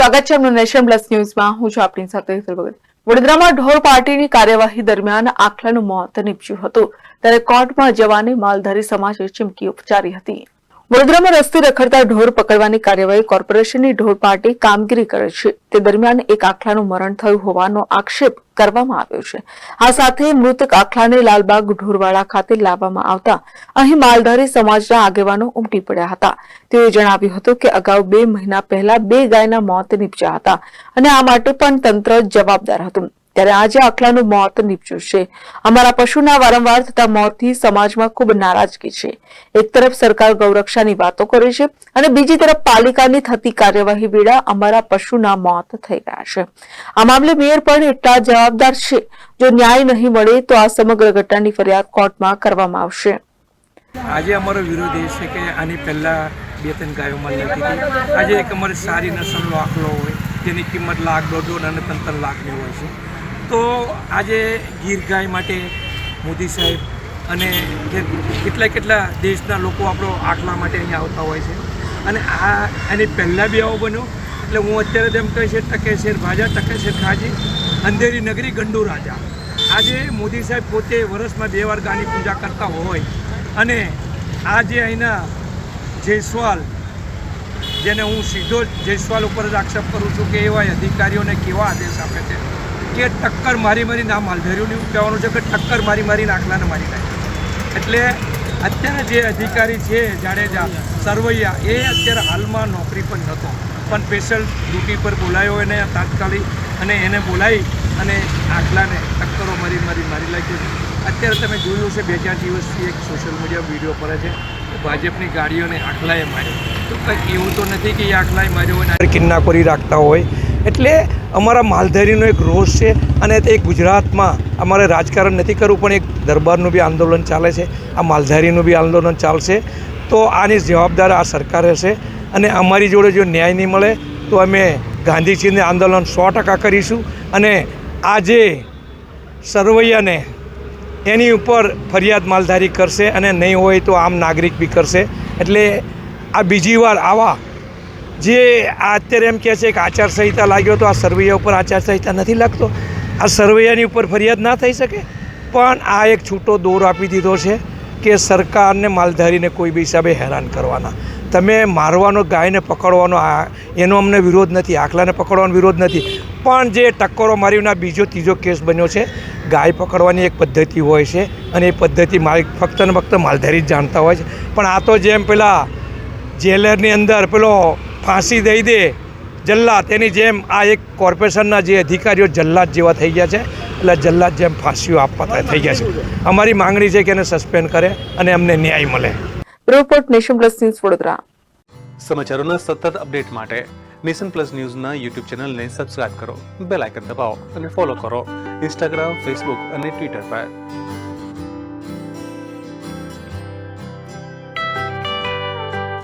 સ્વાગત છે એમનું નેશન પ્લસ ન્યૂઝમાં. હું છું આપણી સાથે વડોદરામાં ઢોર પાર્ટીની કાર્યવાહી દરમિયાન આખલાનું મોત નીપજ્યું હતું. ત્યારે કોર્ટમાં જવાની માલધારી સમાજે ચીમકી ઉપચારી હતી. વડોદરામાં રસ્તે રખડતા ઢોર પકડવાની કાર્યવાહી કોર્પોરેશનની ઢોર પાર્ટી કામગીરી કરે છે. તે દરમિયાન એક આખલાનું મરણ થયું હોવાનો આક્ષેપ કરવામાં આવ્યો છે. આ સાથે મૃતક આખલાને લાલબાગ ઢોરવાડા ખાતે લાવવામાં આવતા અહીં માલધારી સમાજના આગેવાનો ઉમટી પડ્યા હતા. તેઓએ જણાવ્યું હતું કે અગાઉ બે મહિના પહેલા બે ગાયના મોત નીપજ્યા હતા અને આ માટે પણ તંત્ર જવાબદાર હતું. ત્યારે આજે આખલાનું મોત નીપજ્યું છે. અમારા પશુના વારંવાર થતા મોતથી સમાજમાં ખૂબ નારાજગી છે. એક તરફ સરકાર ગૌરક્ષાની વાતો કરે છે અને બીજી તરફ પાલિકાની થતી કાર્યવાહી વેળા અમારા પશુના મોત થઈ ગયા છે. આ મામલે મેયર પણ એટલા જવાબદાર છે. જો ન્યાય નહીં મળે તો આ સમગ્ર ઘટનાની ફરિયાદ કોર્ટમાં કરવામાં આવશે. આજે અમારો વિરોધ એ છે કે આની પહેલાં બે ત્રણ ગાયોમાં લેતી હતી. આજે એક અમારી સારી નસલનો આખલો હોય. તેની કિંમત લાખ દોઢ દોઢ અને ત્રણ લાખની હોય છે. તો આજે ગીર ગાય માટે મોદી સાહેબ અને જે કેટલા કેટલા દેશના લોકો આપણો આટલા માટે અહીંયા આવતા હોય છે. અને આ એની પહેલાં બી આવો બન્યો. એટલે હું અત્યારે તેમ કહે છે ટકે શેર ભાજા ટકે શેર ખાજી, અંધેરી નગરી ગંડુ રાજા. આજે મોદી સાહેબ પોતે વર્ષમાં બે વાર ગાની પૂજા કરતા હોય અને આ જે અહીંના જયસ્વાલ, જેને હું સીધો જયસ્વાલ ઉપર જ આક્ષેપ કરું છું કે એવા અધિકારીઓને કેવા આદેશ આપે છે? કે ટક્કર મારી મારીને આ માલધારીઓને એવું કહેવાનું છે કે ટક્કર મારી મારીને આખલાને મારી નાખે. એટલે અત્યારે જે અધિકારી છે જાડેજા, સરવૈયા, એ અત્યારે હાલમાં નોકરી પણ નહોતો પણ સ્પેશિયલ ડ્યુટી પર બોલાયો એને તાત્કાલિક અને એને બોલાવી અને આખલાને ટક્કરો મારી મારી મારી લાગ્યું અત્યારે તમે જોયું છે બે ચાર દિવસથી એક સોશિયલ મીડિયા વીડિયો પડે છે ભાજપની ગાડીઓને આખલાએ માર્યો. તો કંઈક એવું તો નથી કે એ આખલાએ માર્યો હોય કિન્નાખોરી રાખતા હોય એટલે અમારા માલધારીનો એક રોષ છે અને તે ગુજરાતમાં અમારે રાજકારણ નથી કરવું, પણ એક દરબારનું બી આંદોલન ચાલે છે, આ માલધારીનું બી આંદોલન ચાલશે. તો આની જવાબદાર આ સરકાર હશે અને અમારી જોડે જો ન્યાય નહીં મળે તો અમે ગાંધીજીને આંદોલન સો ટકા કરીશું અને આજે સરવૈયાને એની ઉપર ફરિયાદ માલધારી કરશે અને નહીં હોય તો આમ નાગરિક બી કરશે. એટલે આ બીજી વાર આવા જે આ અત્યારે એમ કહે છે કે આચારસંહિતા લાગ્યો તો આ સરવૈયા ઉપર આચારસંહિતા નથી લાગતો. આ સરવૈયાની ઉપર ફરિયાદ ના થઈ શકે. પણ આ એક છૂટો દોર આપી દીધો છે કે સરકારને માલધારીને કોઈ બી હિસાબે હેરાન કરવાના. તમે મારવાનો ગાયને પકડવાનો આ, એનો અમને વિરોધ નથી, આખલાને પકડવાનો વિરોધ નથી. પણ જે ટક્કરો મારીને બીજો ત્રીજો કેસ બન્યો છે, ગાય પકડવાની એક પદ્ધતિ હોય છે અને એ પદ્ધતિ મારી ફક્ત ને ફક્ત માલધારી જ જાણતા હોય છે. પણ આ તો જેમ પેલા જેલરની અંદર પેલો ફાંસી દઈ દે જલ્લાદ. તેની જેમ આ એક કોર્પોરેશનના જે અધિકારીઓ જલ્લાદ જેવા થઈ ગયા છે એટલે જલ્લાદ જેમ ફાંસીઓ આપવા થઈ ગયા છે. અમારી માંગણી છે કે એને સસ્પેન્ડ કરે અને અમને ન્યાય મળે. Report nation plus news Vadodara. સમાચારોના સતત અપડેટ માટે નેશન પ્લસ ન્યૂઝના યુટ્યુબ ચેનલને સબસ્ક્રાઇબ કરો બેલ આઇકન દબાવો અને ફોલો કરો. ઇન્સ્ટાગ્રામ ફેસબુક અને ટ્વિટર પર.